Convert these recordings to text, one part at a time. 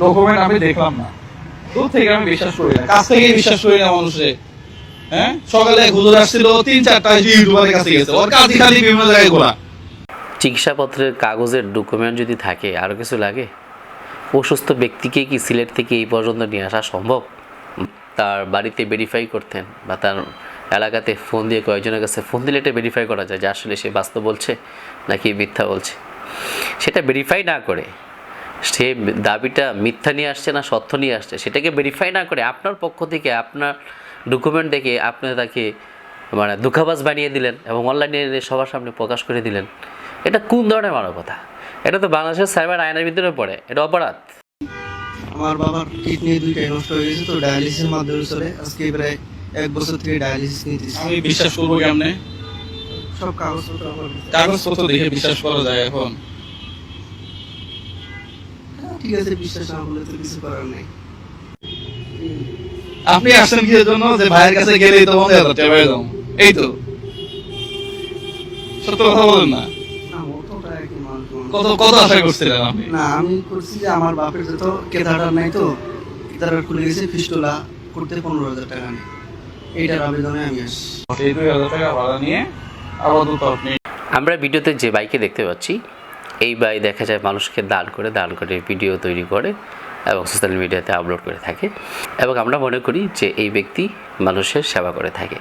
Document আমি দেখলাম না। দূর থেকে আমি বিশ্বাস করি না। কাছ থেকে বিশ্বাস করি না মানুষে। হ্যাঁ? সকালে আসছিল, তিন চারটা ইউটিউবারের কাছে গেছে। ওর খালি বিভিন্ন জায়গায় ঘোরা। চিকিৎসাপত্রের কাগজের ডকুমেন্ট যদি থাকে আরও কিছু লাগে? অসুস্থ ব্যক্তিকে কি সিলেট থেকে এই পর্যন্ত নিয়ে আসা সম্ভব? তার বাড়িতে ভেরিফাই করতেন বা তার এলাকাতে ফোন দিয়ে কয়েকজনের কাছে ফোন দিলে এটা ভেরিফাই করা যায় যে আসলে সে বাস্তব বলছে নাকি মিথ্যা বলছে। সেটা ভেরিফাই না করে সে দাবিটা মিথ্যা নিয়ে আসছে না সত্য নিয়ে আসছে সেটাকে ভেরিফাই না করে আপনার পক্ষ থেকে আপনার ডকুমেন্ট দেখে আপনি তাকে মানে দুঃখাবাস বানিয়ে দিলেন এবং অনলাইনে সবার সামনে প্রকাশ করে দিলেন। এটা কোন ধরনের মানবতা? এটা তো বাংলাদেশের সাইবার আইনের ভিতরে পড়ে এটা অপরাধ। আমার বাবার কিডনি দুইটাই নষ্ট হয়ে গেছে তো ডায়ালিসিসের মাধ্যমে চলে। আজকে প্রায় এক বছর থেকে ডায়ালিসিস নিতেছি। আমি বিশ্বাস করব কেমনে? সব কাগজপত্র আমার কাগজপত্র দেখে বিশ্বাস করা যায় এখন। ঠিক আছে বিশ্বাস না করলে তো কিছু করার নেই। আপনি আসছেন কি জন্য? যে ভাইয়ের কাছে গেলেই তো মনে টাকা পেয়ে এই তো। সত্য কথা বলেন না। কত কত আশা করছিলেন আপনি? না আমি করছি যে আমার বাপের যত কেদারার নাই তো কেদারার খুলে গেছে ফিস্টোলা করতে পনেরো হাজার টাকা নেই। এইটার আবেদনে আমি আসছি। এই দুই হাজার টাকা ভাড়া নিয়ে আপাতত আপনি আমরা ভিডিওতে যে বাইকে দেখতে পাচ্ছি এই বাই দেখা যায় মানুষকে দান করে দান করে, ভিডিও তৈরি করে এবং সোশ্যাল মিডিয়াতে আপলোড করে থাকে। এবং আমরা মনে করি যে এই ব্যক্তি মানুষের সেবা করে থাকে।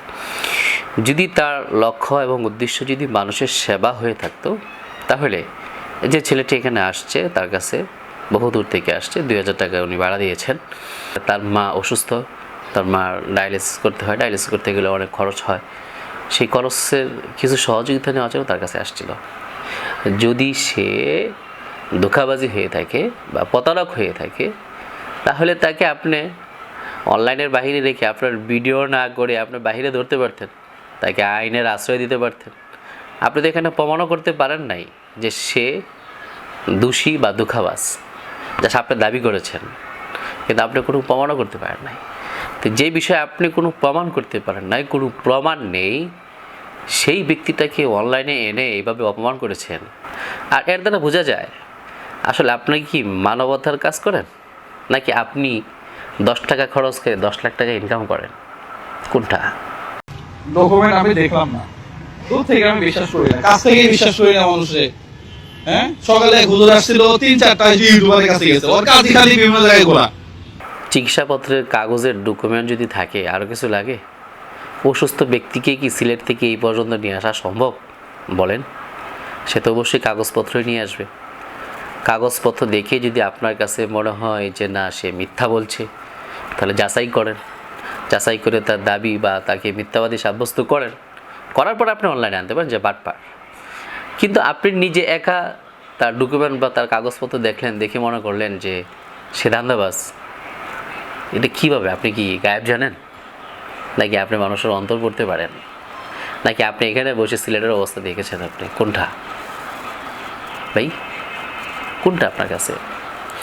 যদি তার লক্ষ্য এবং উদ্দেশ্য যদি মানুষের সেবা হয়ে থাকতো, তাহলে যে ছেলেটি এখানে আসছে, তার কাছে বহু দূর থেকে আসছে, দুই হাজার টাকা উনি ভাড়া দিয়েছেন। তার মা অসুস্থ, তার মা ডায়ালিসিস করতে হয়। ডায়ালিসিস করতে গেলে অনেক খরচ হয়। সেই খরচের কিছু সহযোগিতা নেওয়ার জন্য তার কাছে আসছিল। যদি সে ধোকাবাজি হয়ে থাকে বা প্রতারক হয়ে থাকে, তাহলে তাকে আপনি অনলাইনের বাইরে রেখে আপনার ভিডিও না করে আপনার বাইরে ধরতে পারতেন, তাকে আইনের আশ্রয় দিতে পারতেন। আপনি তো এখানে প্রমাণও করতে পারেন নাই যে সে দোষী বা দুঃখাবাস যা আপনি দাবি করেছেন। কিন্তু আপনি কোনো প্রমাণও করতে পারেন নাই। তো যে বিষয়ে আপনি কোনো প্রমাণ করতে পারেন নাই, কোনো প্রমাণ নেই সেই ব্যক্তিটাকে অনলাইনে এনে এইভাবে অপমান করেছেন। আর এর দ্বারা বোঝা যায় আসলে আপনি কি মানবতার কাজ করেন? নাকি আপনি দশ টাকা খরচ করে দশ লাখ টাকা ইনকাম করেন? কোনটা? ডকুমেন্ট আমি দেখলাম না। দূর থেকে আমি বিশ্বাস করি না। কাছ থেকে বিশ্বাস করি না মানুষে। হ্যাঁ? সকালে হুজুর আসছিল তিন চারটা ইউটিউবারের কাছে গেছে। ওর খালি বিভিন্ন জায়গায় ঘোরা। চিকিৎসাপত্রের কাগজের ডকুমেন্ট যদি থাকে আরও কিছু লাগে? অসুস্থ ব্যক্তিকে কি সিলেট থেকে এই পর্যন্ত নিয়ে আসা সম্ভব? বলেন। সে তো অবশ্যই কাগজপত্রই নিয়ে আসবে। কাগজপত্র দেখে যদি আপনার কাছে মনে হয় যে না, সে মিথ্যা বলছে, তাহলে যাচাই করেন। যাচাই করে তার দাবি বা তাকে মিথ্যাবাদী সাব্যস্ত করেন। করার পর আপনি অনলাইনে আনতে পারেন যে বাটপার। কিন্তু আপনি নিজে একা তার ডকুমেন্ট বা তার কাগজপত্র দেখলেন, দেখে মনে করলেন যে সে ধান্দাবাজ। এটা কীভাবে? আপনি কি গায়েব জানেন? নাকি আপনি মানুষের অন্তর পড়তে পারেন? নাকি আপনি এখানে বসে সিলেটের অবস্থা দেখেছেন আপনি? কোনটা? ভাই, কোনটা আপনার কাছে?